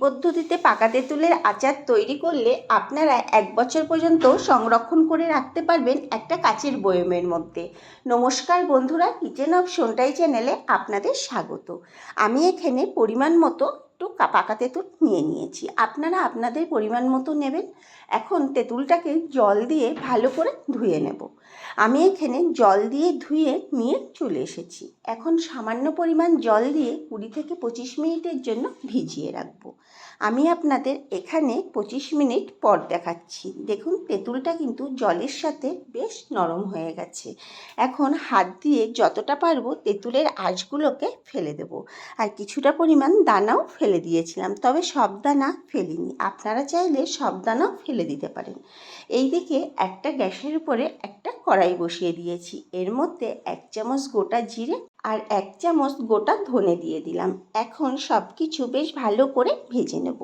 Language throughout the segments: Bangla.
পদ্ধতিতে পাকা তেঁতুলের আচার তৈরি করলে আপনারা এক বছর পর্যন্ত সংরক্ষণ করে রাখতে পারবেন একটা কাচের বয়মের মধ্যে। নমস্কার বন্ধুরা, কিচেন অফ সোনটাই চ্যানেলে আপনাদের স্বাগত। আমি এখানে পরিমাণ মতো একটু পাকা তেঁতুল নিয়ে নিয়েছি। আপনারা আপনাদের পরিমাণ মতো নেবেন। এখন তেঁতুলটাকে জল দিয়ে ভালো করে ধুয়ে নেব। আমি এখানে জল দিয়ে ধুয়ে নিয়ে চলে এসেছি। এখন সামান্য পরিমাণ জল দিয়ে কুড়ি থেকে পঁচিশ মিনিটের জন্য ভিজিয়ে রাখব। আমি আপনাদের এখানে পঁচিশ মিনিট পর দেখাচ্ছি। দেখুন, তেঁতুলটা কিন্তু জলের সাথে বেশ নরম হয়ে গেছে। এখন হাত দিয়ে যতটা পারব তেঁতুলের আঁশগুলোকে ফেলে দেব। আর কিছুটা পরিমাণ দানাও ফেলে দিয়েছিলাম, তবে সব দানা ফেলিনি। আপনারা চাইলে সব দানাও ফেলে দিতে পারেন। এই দিকে একটা গ্যাসের উপরে একটা কড়াই বসিয়ে দিয়েছি। এর মধ্যে এক চামচ গোটা জিরে আর এক চামচ গোটা ধনে দিয়ে দিলাম। এখন সব কিছু বেশ ভালো করে ভেজে নেব।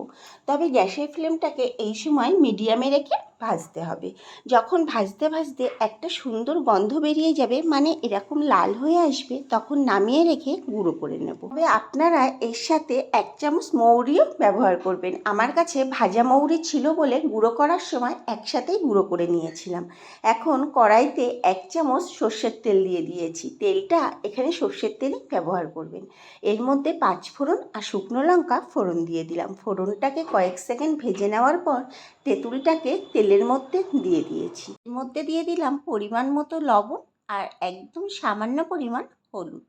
তবে গ্যাসের ফ্লেমটাকে এই সময় মিডিয়ামে রেখে ভাজতে হবে। যখন ভাজতে ভাজতে একটা সুন্দর গন্ধ বেরিয়ে যাবে মানে এরকম লাল হয়ে আসবে, তখন নামিয়ে রেখে গুঁড়ো করে নেব। তবে আপনারা এর সাথে এক চামচ মৌরিও ব্যবহার করবেন। আমার কাছে ভাজা মৌরি ছিল বলে গুঁড়ো করার সময় একসাথেই গুঁড়ো করে নিয়েছিলাম। এখন কড়াইতে এক চামচ সর্ষের তেল দিয়ে দিয়েছি। তেলটা এখানে সর্ষের তেলই ব্যবহার করবেন। এর মধ্যে পাঁচ ফোড়ন আর শুকনো লঙ্কা ফোড়ন দিয়ে দিলাম। ফোড়নটাকে কয়েক সেকেন্ড ভেজে নেওয়ার পর তেঁতুলটাকে তেলের মধ্যে দিয়ে দিয়েছি। এর মধ্যে দিয়ে দিলাম পরিমাণ মতো লবণ আর একদম সামান্য পরিমাণ হলুদ।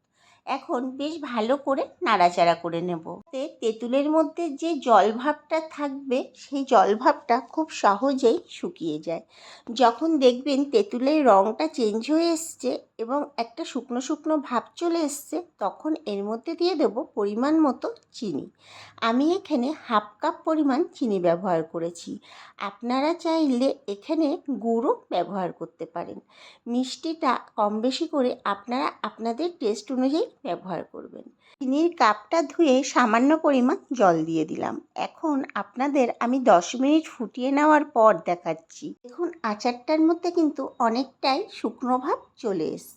এখন বেশ ভালো করে নাড়াচাড়া করে নেব। তে তেঁতুলের মধ্যে যে জল ভাবটা থাকবে, সেই জল ভাবটা খুব সহজেই শুকিয়ে যায়। যখন দেখবেন তেঁতুলের রঙটা চেঞ্জ হয়ে এসছে এবং একটা শুকনো শুকনো ভাব চলে এসছে, তখন এর মধ্যে দিয়ে দেব পরিমাণ মতো চিনি। আমি এখানে হাফ কাপ পরিমাণ চিনি ব্যবহার করেছি। আপনারা চাইলে এখানে গুঁড়ো ব্যবহার করতে পারেন। মিষ্টিটা কম বেশি করে আপনারা আপনাদের টেস্ট অনুযায়ী ব্যবহার করবেন। চিনির কাপটা ধুয়ে সামান্য পরিমাণ জল দিয়ে দিলাম। এখন আপনাদের আমি দশ মিনিট ফুটিয়ে নেওয়ার পর দেখাচ্ছি। দেখুন, আচারটার মধ্যে কিন্তু অনেকটাই শুকনো ভাব চলে এসছে।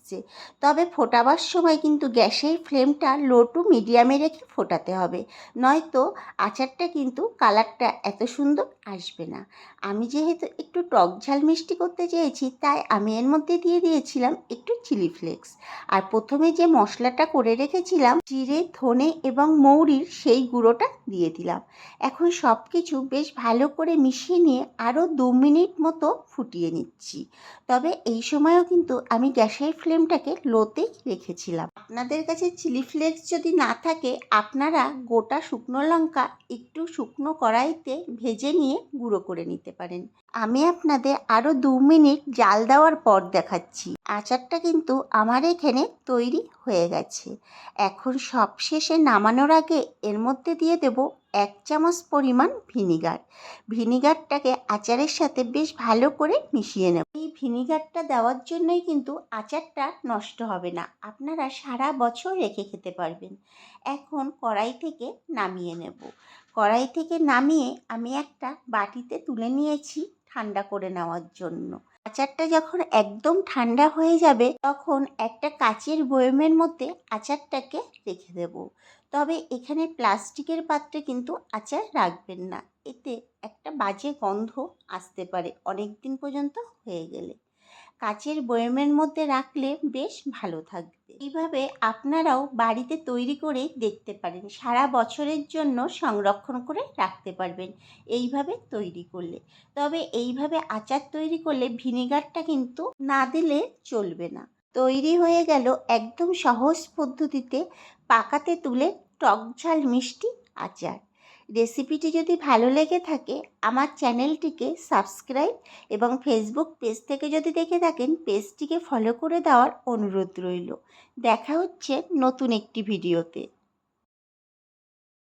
তবে ফোটাবার সময় কিন্তু গ্যাসের ফ্লেমটা লো টু মিডিয়ামে রেখে ফোটাতে হবে। নয়তো আচারটা কিন্তু কালারটা এত সুন্দর আসবে না। আমি যেহেতু একটু টক ঝাল মিষ্টি করতে চেয়েছি, তাই আমি এর মধ্যে দিয়ে দিয়েছিলাম একটু চিলি ফ্লেক্স। আর প্রথমে যে মশলাটা করে রেখেছিলাম, জিরে, ধনে এবং মৌরির সেই গুঁড়োটা দিয়ে দিলাম। এখন সব কিছু বেশ ভালো করে মিশিয়ে নিয়ে আরও দু মিনিট মতো ফুটিয়ে নিচ্ছি। তবে এই সময়ও কিন্তু আমি গ্যাসের ফ্লেমটাকে লোতেই রেখেছিলাম। আপনাদের কাছে চিলি ফ্লেক্স যদি না থাকে, আপনারা গোটা শুকনো লঙ্কা একটু শুকনো কড়াইতে ভেজে নিয়ে গুঁড়ো করে নিতে পারেন। আমি আপনাদের আরও দু মিনিট জাল দেওয়ার পর দেখাচ্ছি। আচারটা কিন্তু আমার এখানে তৈরি হয়ে গেছে। এখন সবশেষে নামানোর আগে এর মধ্যে দিয়ে দেব এক চামচ পরিমাণ ভিনিগার। ভিনিগারটাকে আচারের সাথে বেশ ভালো করে মিশিয়ে নেব। এই ভিনিগারটা দেওয়ার জন্যই কিন্তু আচারটা নষ্ট হবে না। আপনারা সারা বছর রেখে খেতে পারবেন। এখন কড়াই থেকে নামিয়ে নেব। কড়াই থেকে নামিয়ে আমি একটা বাটিতে তুলে নিয়েছি ঠান্ডা করে নেওয়ার জন্য। আচারটা যখন একদম ঠান্ডা হয়ে যাবে, তখন একটা কাচের বয়মের মধ্যে আচারটাকে রেখে দেব। তবে এখানে প্লাস্টিকের পাত্রে কিন্তু আচার রাখবেন না। এতে একটা বাজে গন্ধ আসতে পারে অনেক দিন পর্যন্ত হয়ে গেলে। কাচের বয়মের মধ্যে রাখলে বেশ ভালো থাকবে। এইভাবে আপনারাও বাড়িতে তৈরি করে দেখতে পারেন। সারা বছরের জন্য সংরক্ষণ করে রাখতে পারবেন এইভাবে তৈরি করলে। তবে এইভাবে আচার তৈরি করলে ভিনেগারটা কিন্তু না দিলে চলবে না। তৈরি হয়ে গেল একদম সহজ পদ্ধতিতে পাকাতে তুলে টক ঝাল, মিষ্টি, আচার। রেসিপিটি যদি ভালো লেগে থাকে, আমার চ্যানেলটিকে সাবস্ক্রাইব এবং ফেসবুক পেজ থেকে যদি দেখে থাকেন, পেজটিকে ফলো করে দেওয়ার অনুরোধ রইল। দেখা হচ্ছে নতুন একটি ভিডিওতে।